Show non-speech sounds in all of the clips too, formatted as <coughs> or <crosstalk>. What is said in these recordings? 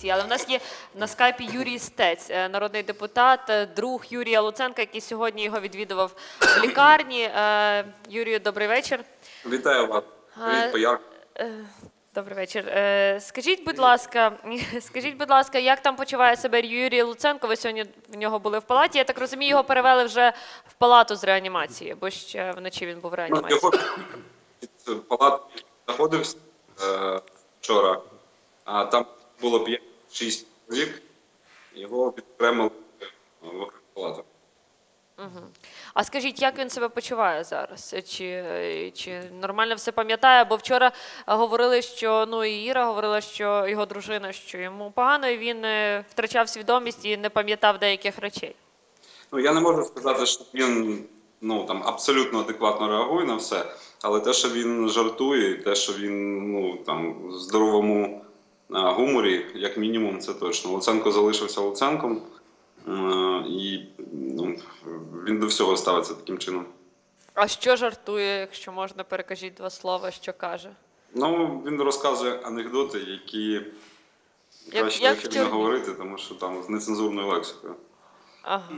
опозиції. Але в нас є на скайпі Юрій Стець, е, народний депутат, е, друг Юрія Луценка, який сьогодні його відвідував в <coughs> лікарні. Е, Юрію, добрий вечір. Вітаю вас. Привіт, Добрий вечір. Скажіть, будь ласка, <laughs> скажіть, будь ласка, як там почуває себе Юрій Луценко? Ви сьогодні в нього були в палаті. Я так розумію, його перевели вже в палату з реанімації, бо ще вночі він був в Ну, реанімації. його під палат знаходився вчора, а там було 5-6 чоловік, його відокремили в палату. А скажіть, як він себе почуває зараз? Чи, чи нормально все пам'ятає? Бо вчора говорили, що ну і Іра говорила, що його дружина, що йому погано, і він е, втрачав свідомість і не пам'ятав деяких речей. Ну, я не можу сказати, що він ну, там, абсолютно адекватно реагує на все, але те, що він жартує, те, що він ну, там, здоровому гуморі, як мінімум, це точно. Луценко залишився Луценком, і ну, він до всього ставиться таким чином. А що жартує, якщо можна, перекажіть два слова, що каже? Ну, він розказує анекдоти, які краще як ефірі вчора- не говорити, тому що там з нецензурною лексикою. Ага.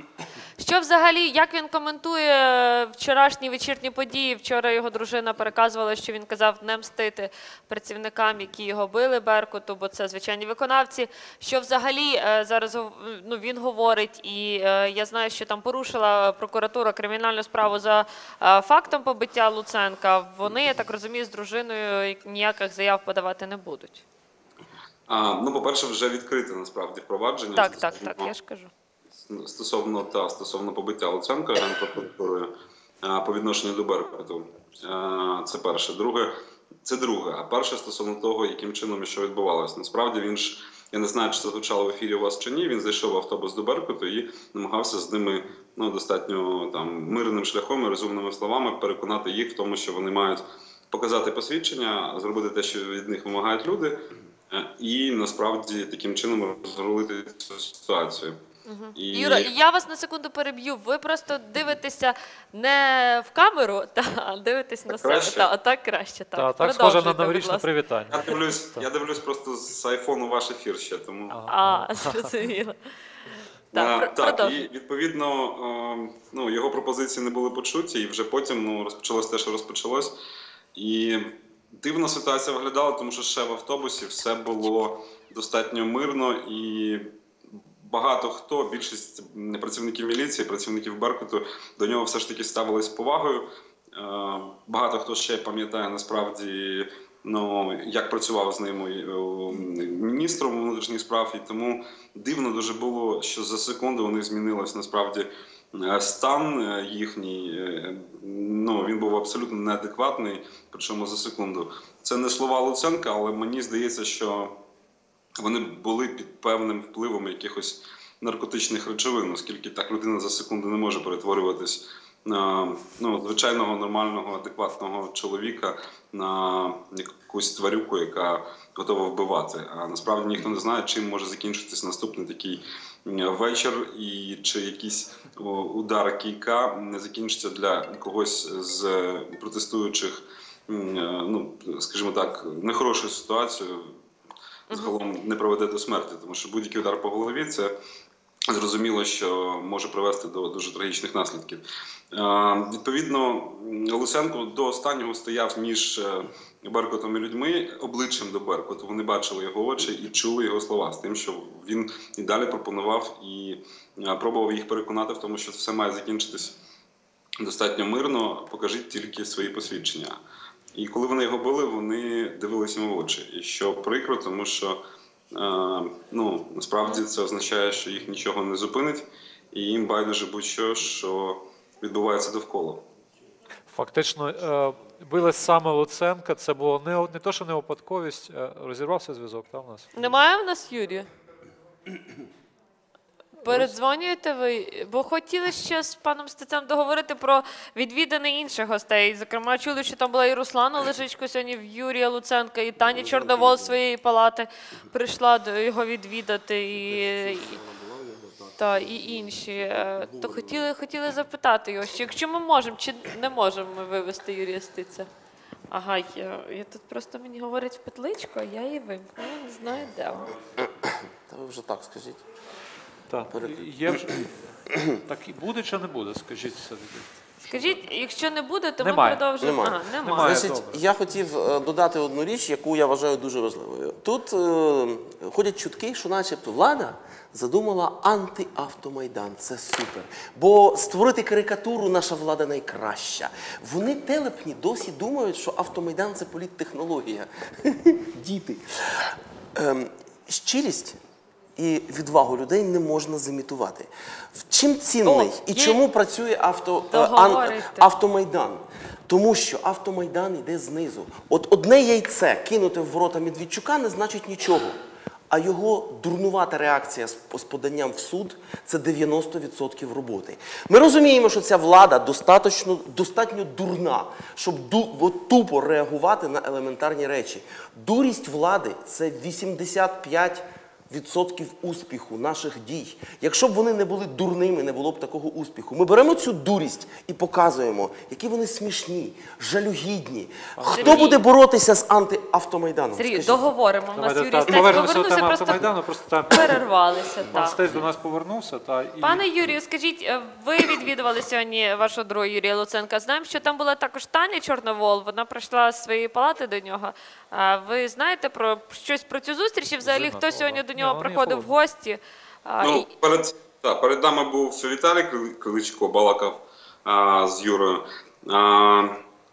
Що взагалі, як він коментує вчорашні вечірні події? Вчора його дружина переказувала, що він казав не мстити працівникам, які його били Беркуту, бо це звичайні виконавці. Що взагалі е, зараз ну, він говорить, і е, я знаю, що там порушила прокуратура кримінальну справу за е, фактом побиття Луценка. Вони, я так розумію, з дружиною ніяких заяв подавати не будуть. А, ну, по-перше, вже відкрите насправді провадження. Так, так, так, я ж кажу. Стосовно та стосовно побиття Луценка генпрокуратурою по відношенню до Беркуту. Це перше. Друге, це друге. А перше стосовно того, яким чином і що відбувалося. Насправді він ж. Я не знаю, чи це звучало в ефірі у вас чи ні. Він зайшов в автобус до Беркуту і намагався з ними ну достатньо там мирним шляхом і розумними словами переконати їх в тому, що вони мають показати посвідчення, зробити те, що від них вимагають люди, е, і насправді таким чином розрулити цю ситуацію. І... Юра, я вас на секунду переб'ю. Ви просто дивитеся не в камеру, та а дивитесь на себе. краще? Та, а так краще. Так, Та, так схоже на новорічне привітання. Я дивлюсь, я дивлюсь просто з айфону ваш ефір ще, тому. А, <laughs> зрозуміло. А, Так, про- так, і відповідно е, ну, його пропозиції не були почуті, і вже потім ну, розпочалось те, що розпочалось. І дивна ситуація виглядала, тому що ще в автобусі все було достатньо мирно і. Багато хто, більшість працівників міліції, працівників Беркуту до нього все ж таки ставились повагою. Е, Багато хто ще пам'ятає насправді, ну як працював з ним е, міністром внутрішніх справ, і тому дивно дуже було, що за секунду у них змінилось насправді е, стан їхній. Ну він був абсолютно неадекватний, причому за секунду. Це не слова Луценка, але мені здається, що вони були під певним впливом якихось наркотичних речовин, оскільки так людина за секунду не може перетворюватись на ну, звичайного нормального, адекватного чоловіка на якусь тварюку, яка готова вбивати. А насправді ніхто не знає, чим може закінчитись наступний такий вечір, і чи якийсь удар кійка не закінчиться для когось з протестуючих, е, ну скажімо так, нехорошою ситуацією загалом не приведе до смерті, тому що будь-який удар по голові це зрозуміло, що може привести до дуже трагічних наслідків. Е, Відповідно, Луценко до останнього стояв між е, Беркутом і людьми обличчям до Беркуту. Вони бачили його очі і чули його слова з тим, що він і далі пропонував і е, пробував їх переконати в тому, що все має закінчитись достатньо мирно, покажіть тільки свої посвідчення. І коли вони його били, вони дивилися йому в очі. І що прикро, тому що е, ну, насправді це означає, що їх нічого не зупинить, і їм байдуже будь-що, що відбувається довкола. Фактично, е, били саме Луценка. Це було не, не то, що не випадковість, е, розірвався зв'язок там у нас. Немає в нас Юрія? Передзвонюєте ви? Бо хотіли ще з паном Стецем договорити про відвідини інших гостей. Зокрема, чули, що там була і Руслана Лежичко сьогодні в Юрія Луценка, і Таня Чорновол з своєї палати прийшла до його відвідати. І, і, та, і інші. Е, То хотіли, хотіли запитати його, що якщо ми можемо, чи не можемо ми вивезти Юрія Стеця? Ага, я, я тут просто мені петличку, а я її вимкнула, не знаю де. Та ви вже так скажіть. Так, є вже... <clears throat> так і буде чи не буде, скажіть все-таки. Скажіть, якщо не буде, то Немає. ми продовжуємо. Немає. Ага, немає. Немає. Значить, добре. я хотів е, додати одну річ, яку я вважаю дуже важливою. Тут е, ходять чутки, що начебто влада задумала антиавтомайдан. Це супер. Бо створити карикатуру наша влада найкраща. Вони телепні досі думають, що автомайдан це політтехнологія. <laughs> Діти. Ем, щирість і відвагу людей не можна замітувати. В чим цінний О, і є- чому працює авто, е, ан- автомайдан? Тому що автомайдан йде знизу. От одне яйце кинути в ворота Медведчука не значить нічого. А його дурнувата реакція з, з поданням в суд це 90% роботи. Ми розуміємо, що ця влада достатньо, достатньо дурна, щоб ду, тупо реагувати на елементарні речі. Дурість влади це 85 відсотків успіху наших дій. Якщо б вони не були дурними, не було б такого успіху. Ми беремо цю дурість і показуємо, які вони смішні, жалюгідні. Хто Сергій. буде боротися з антиавтомайданом? Сергій, Скажіть. договоримо. У нас Юрій Стець повернувся, теми просто автомайдану, просто там перервалися. пан Так. Стець до нас повернувся. Та, і... Пане Юрію, скажіть, е, ви відвідували сьогодні вашого друга Юрія Луценка. Знаємо, що там була також Таня Чорновол. Вона прийшла з своєї палати до нього. А Ви знаєте про щось про цю зустріч? І взагалі Зима хто сьогодні до Ні, нього приходив в гості? Ну, перед, та, перед нами був Віталій Криличко, балакав а, з Юрою. А,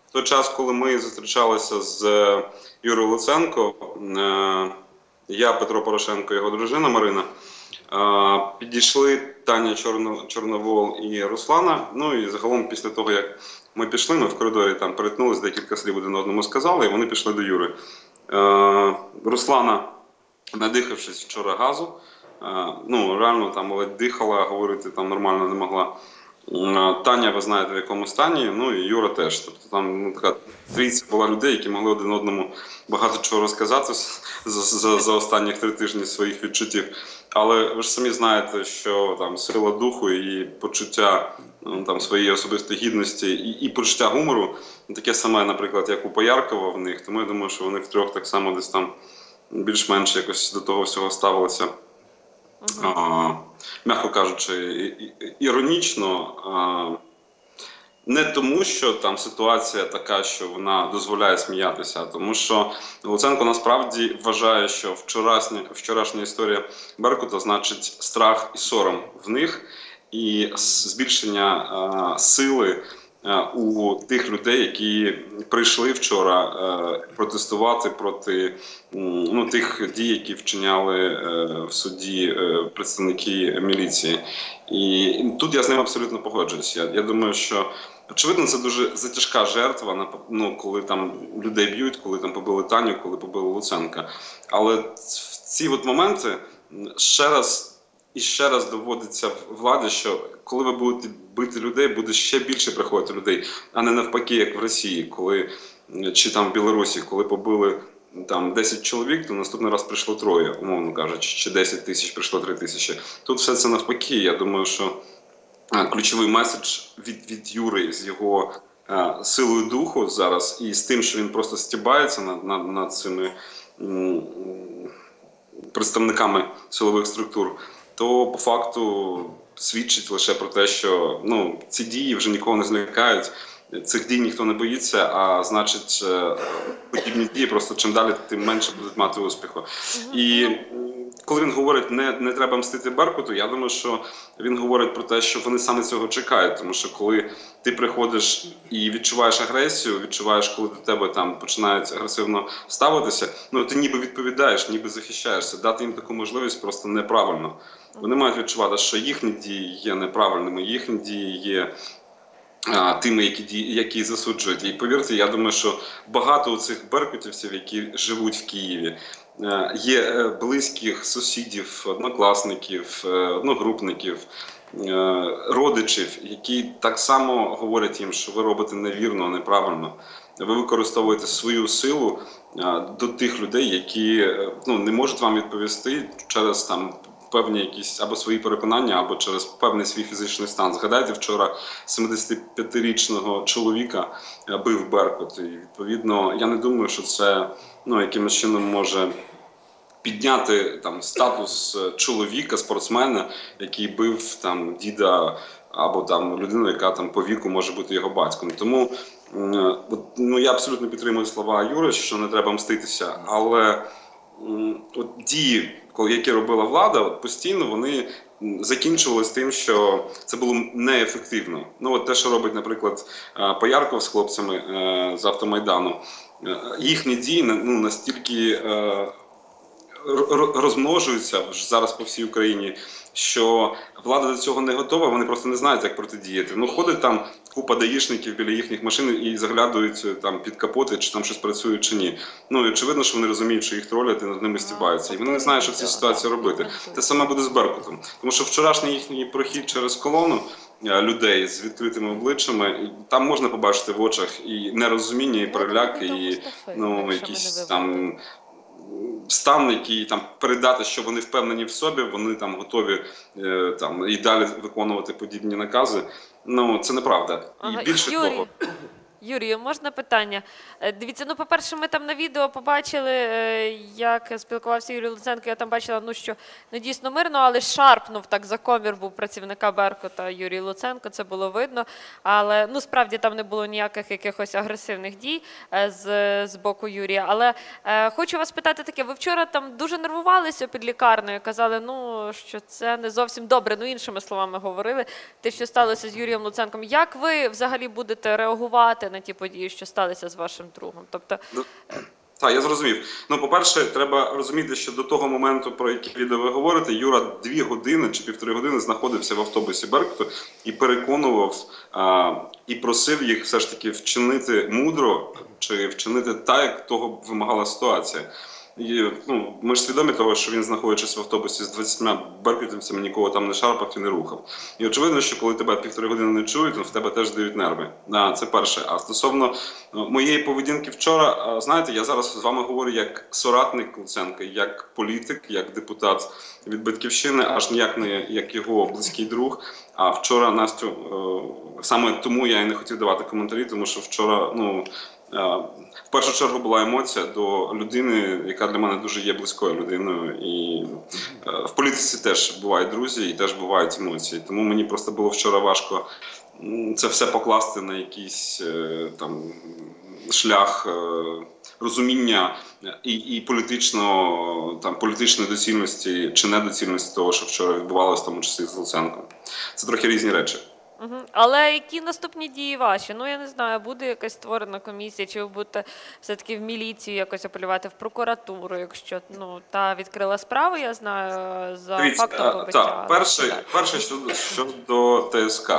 в той час, коли ми зустрічалися з е, Юрою Луценко, е, я, Петро Порошенко, його дружина Марина, підійшли Таня Чорно, Чорновол і Руслана. Ну і загалом, після того, як ми пішли, ми в коридорі там перетнулися, декілька слів один одному сказали, і вони пішли до Юри. Руслана надихавшись вчора газу. е, Ну, реально там ледь дихала, говорити там нормально не могла. Таня, ви знаєте, в якому стані, ну і Юра теж. Тобто там ну, така трійця була людей, які могли один одному багато чого розказати за, за, за останні три тижні своїх відчуттів. Але ви ж самі знаєте, що там сила духу і почуття ну, там, своєї особистої гідності і, і почуття гумору таке саме, наприклад, як у Пояркова в них. Тому я думаю, що вони втрьох так само десь там більш-менш якось до того всього ставилися. А, м'яко кажучи, і- і- іронічно. А, не тому, що там ситуація така, що вона дозволяє сміятися, а тому що Луценко насправді вважає, що вчорашня, вчорашня історія Беркута значить страх і сором в них, і збільшення а, сили у тих людей, які прийшли вчора е, протестувати проти ну, тих дій, які вчиняли е, в суді е, представники міліції. І тут я з ним абсолютно погоджуюсь. Я, я думаю, що очевидно це дуже затяжка жертва, ну, коли там людей б'ють, коли там побили Таню, коли побили Луценка. Але в ці от моменти ще раз. І ще раз доводиться владі, що коли ви будете бити людей, буде ще більше приходити людей, а не навпаки, як в Росії, коли чи там в Білорусі, коли побили там 10 чоловік, то наступний раз прийшло троє, умовно кажучи, чи 10 тисяч прийшло 3 тисячі. Тут все це навпаки. Я думаю, що ключовий меседж від, від Юри з його а, силою духу зараз і з тим, що він просто стібається над, над, над цими м, представниками силових структур, то по факту свідчить лише про те, що ну, ці дії вже нікого не злякають. Цих дій ніхто не боїться, а значить, е, подібні дії просто чим далі, тим менше будуть мати успіху. І м, коли він говорить, не, не треба мстити Беркуту, я думаю, що він говорить про те, що вони саме цього чекають. Тому що коли ти приходиш і відчуваєш агресію, відчуваєш, коли до тебе там починають агресивно ставитися, ну ти ніби відповідаєш, ніби захищаєшся. Дати їм таку можливість просто неправильно. Вони мають відчувати, що їхні дії є неправильними, їхні дії є тими, які які засуджують. І повірте, я думаю, що багато цих беркутівців, які живуть в Києві, є е, близьких сусідів, однокласників, е, одногрупників. е, Родичів, які так само говорять їм, що ви робите невірно, неправильно. Ви використовуєте свою силу е, до тих людей, які е, ну, не можуть вам відповісти через там певні якісь або свої переконання, або через певний свій фізичний стан. Згадайте, вчора 75-річного чоловіка е, бив Беркут. І відповідно, я не думаю, що це ну, якимось чином може підняти там статус е, чоловіка, спортсмена, який бив там діда або там людину, яка там по віку може бути його батьком. Тому е, ну я абсолютно підтримую слова Юри, що не треба мститися, але от дії, які робила влада, от постійно вони закінчувалися тим, що це було неефективно. Ну от те, що робить, наприклад, е, Поярков з хлопцями з автомайдану, їхні дії ну, настільки. Розмножуються зараз по всій Україні, що влада до цього не готова, вони просто не знають, як протидіяти. Ну, ходить там купа даїшників біля їхніх машин і заглядують е, там під капоти, чи там щось працює, чи ні. Ну і очевидно, що вони розуміють, що їх тролять і над ними стібаються. І вони не знають, що в цій ситуації робити. Те саме буде з Беркутом. Тому що вчорашній їхній прохід через колону. е, Людей з відкритими обличчями, там можна побачити в очах і нерозуміння, і переляк, і ну якісь там стан, який там передати, що вони впевнені в собі, вони там готові е, там і далі виконувати подібні накази. Ну це неправда. Ага, І більше Юрій, того, Юрію, можна питання? Е, Дивіться, ну, по-перше, ми там на відео побачили, е, як спілкувався Юрій Луценко. Я там бачила, ну що не дійсно мирно, але шарпнув так за комір був працівника Беркута Юрій Луценко. Це було видно. Але ну справді там не було ніяких якихось агресивних дій е, з, з боку Юрія. Але е, хочу вас питати таке: ви вчора там дуже нервувалися під лікарнею, казали, ну що це не зовсім добре. Ну іншими словами говорили. Те, що сталося з Юрієм Луценком. Як ви взагалі будете реагувати на ті події, що сталися з вашим другом? Тобто, Так, я зрозумів. Ну, по-перше, треба розуміти, що до того моменту, про який відео ви говорите, Юра дві години чи півтори години знаходився в автобусі Беркту і переконував а, і просив їх все ж таки вчинити мудро чи вчинити так, як того вимагала ситуація. І, ну, ми ж свідомі того, що він, знаходячись в автобусі з 20 беркутівцями, нікого там не шарпав і не рухав. І очевидно, що коли тебе півтори години не чують, то в тебе теж дають нерви. Да, це перше. А стосовно ну, моєї поведінки вчора, знаєте, я зараз з вами говорю як соратник Луценка, як політик, як депутат від батьківщини, аж ніяк не як його близький друг. А вчора Настю е, саме тому я і не хотів давати коментарі, тому що вчора, ну. Е, В першу чергу була емоція до людини, яка для мене дуже є близькою людиною. І е, в політиці теж бувають друзі і теж бувають емоції. Тому мені просто було вчора важко це все покласти на якийсь е, там шлях розуміння і, і політично там політичної доцільності чи недоцільності того, що вчора відбувалося, в тому числі з Луценком. Це трохи різні речі. Угу. Але які наступні дії ваші? Ну я не знаю, буде якась створена комісія, чи ви будете все-таки в міліцію якось апелювати в прокуратуру, якщо ну та відкрила справу, я знаю за Дивіться, фактом е, побиття. так, перше, Так. перше щодо, щодо ТСК.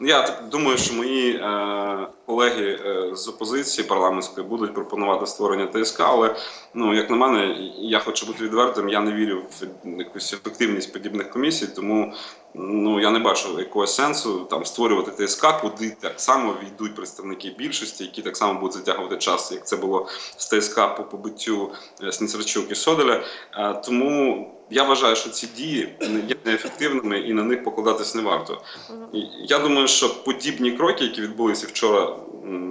Ну, Я так думаю, що мої е, колеги е, з опозиції парламентської будуть пропонувати створення ТСК, але ну, як на мене, я хочу бути відвертим, я не вірю в якусь ефективність подібних комісій, тому ну, я не бачу якогось сенсу там створювати ТСК, куди так само війдуть представники більшості, які так само будуть затягувати час, як це було з ТСК по побиттю е, Сніцерчук і Соделя. Е, Тому я вважаю, що ці дії є неефективними і на них покладатись не варто. Я думаю, що подібні кроки, які відбулися вчора,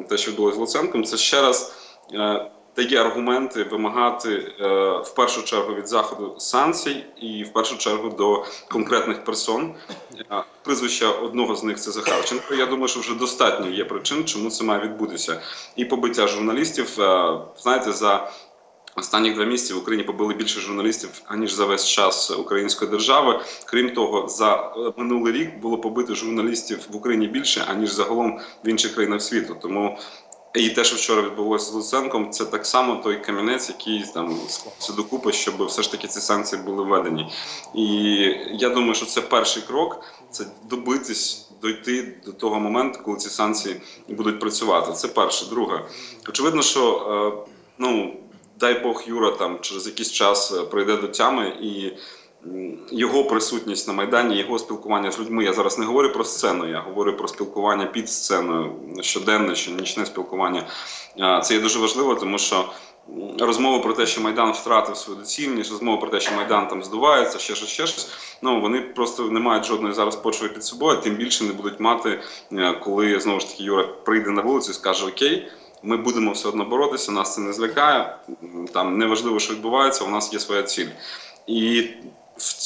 те, що відбулося з Луценком, це ще раз е, дає аргументи вимагати е, в першу чергу від заходу санкцій і в першу чергу до конкретних персон. Е, одного з них це Захарченко. Я думаю, що вже достатньо є причин, чому це має відбутися. І побиття журналістів, е, знаєте, за Останні два місяці в Україні побили більше журналістів аніж за весь час української держави. Крім того, за е, минулий рік було побито журналістів в Україні більше аніж загалом в інших країнах світу. Тому і те, що вчора відбулося з Луценком, це так само той камінець, який там склався докупи, щоб все ж таки ці санкції були введені. І я думаю, що це перший крок це добитись, дойти до того моменту, коли ці санкції будуть працювати. Це перше. Друге, очевидно, що е, ну дай Бог Юра там через якийсь час е, прийде до тями і. Його присутність на майдані, його спілкування з людьми. Я зараз не говорю про сцену, я говорю про спілкування під сценою, щоденне, щонічне спілкування. Це є дуже важливо, тому що розмови про те, що Майдан втратив свою доцільність, розмови про те, що Майдан там здувається, ще щось, ще щось. Ну вони просто не мають жодної зараз почви під собою, тим більше не будуть мати, е, коли знову ж таки Юра прийде на вулицю і скаже Окей. Ми будемо все одно боротися, нас це не злякає. Там неважливо, що відбувається, у нас є своя ціль. І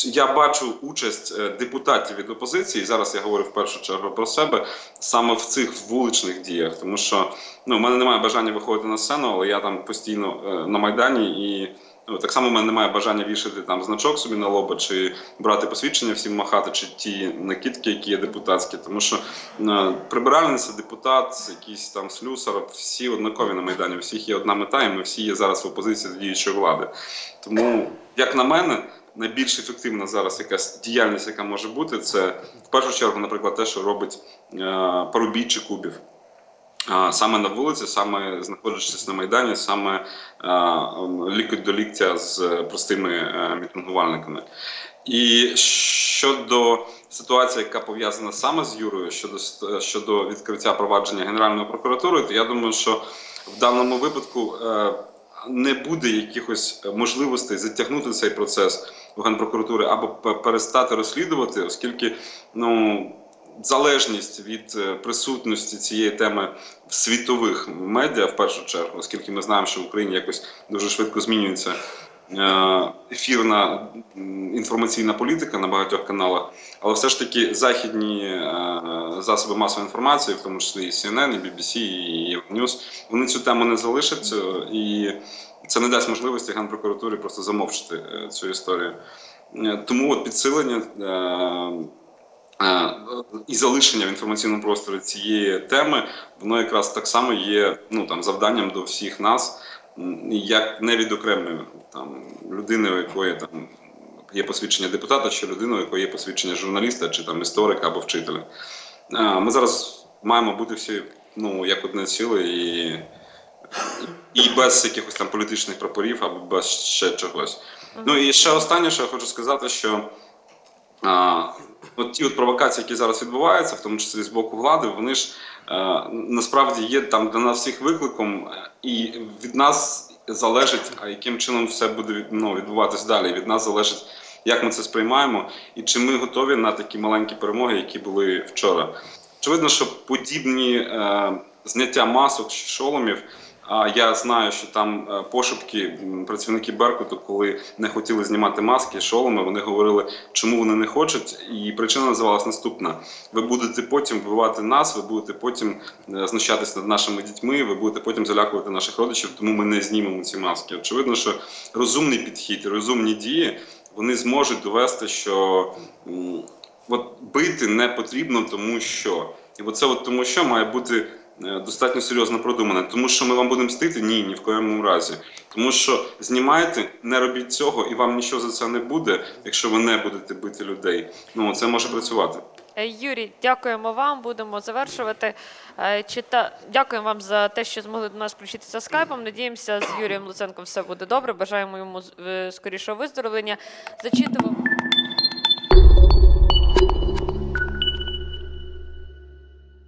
я бачу участь е, депутатів від опозиції. Зараз я говорю в першу чергу про себе саме в цих вуличних діях, тому що ну, в мене немає бажання виходити на сцену, але я там постійно е, на майдані і. Ну, так само в мене немає бажання вішати там значок собі на лоба, чи брати посвідчення всім махати, чи ті накидки, які є депутатські. Тому що е, прибиральниця, депутат, якийсь там слюсар, всі однакові на майдані. У всіх є одна мета, і ми всі є зараз в опозиції до діючої влади. Тому, як на мене, найбільш ефективна зараз якась діяльність, яка може бути, це в першу чергу, наприклад, те, що робить е, Парубій чи Кубів. Саме на вулиці, саме знаходячись на Майдані, саме а, лікоть до ліктя з простими е, мітингувальниками. І щодо ситуації, яка пов'язана саме з Юрою, щодо, щодо відкриття провадження Генеральною прокуратурою, то я думаю, що в даному випадку е, не буде якихось можливостей затягнути цей процес в Генпрокуратури або перестати розслідувати, оскільки ну залежність від е, присутності цієї теми в світових медіа, в першу чергу, оскільки ми знаємо, що в Україні якось дуже швидко змінюється ефірна інформаційна політика на багатьох каналах, але все ж таки західні е, засоби масової інформації, в тому числі і CNN, і BBC, і Euronews, вони цю тему не залишать, е, і це не дасть можливості Генпрокуратурі просто замовчити е, цю історію. Е, Тому от підсилення. е, Е, і залишення в інформаційному просторі цієї теми, воно якраз так само є ну, там, завданням до всіх нас, як не відокремлює там, людини, у якої там, є посвідчення депутата, чи людини, у якої є посвідчення журналіста, чи там, історика або вчителя. Ми зараз маємо бути всі ну, як одне ціле і, і без якихось там політичних прапорів або без ще чогось. Ну і ще останнє, що я хочу сказати, що а, от ті от провокації, які зараз відбуваються, в тому числі з боку влади, вони ж е, насправді є там для нас всіх викликом, і від нас залежить, а яким чином все буде від- ну, відбуватись далі. Від нас залежить, як ми це сприймаємо, і чи ми готові на такі маленькі перемоги, які були вчора. Очевидно, що подібні е, зняття масок чи шоломів. А я знаю, що там е, пошепки працівники Беркуту, коли не хотіли знімати маски, шоломи, вони говорили, чому вони не хочуть. І причина називалась наступна: ви будете потім вбивати нас, ви будете потім е, знущатись над нашими дітьми, ви будете потім залякувати наших родичів, тому ми не знімемо ці маски. Очевидно, що розумний підхід розумні дії вони зможуть довести, що от бити не потрібно, тому що. І оце от тому, що має бути достатньо серйозно продумане. Тому що ми вам будемо мстити? Ні, ні в коєму разі. Тому що знімайте, не робіть цього, і вам нічого за це не буде, якщо ви не будете бити людей. Ну це може працювати. Е, Юрій, дякуємо вам. Будемо завершувати. Е, Чита... Дякуємо вам за те, що змогли до нас включитися скайпом. Надіємося, з Юрієм Луценком все буде добре. Бажаємо йому е, скорішого виздоровлення. Зачитував.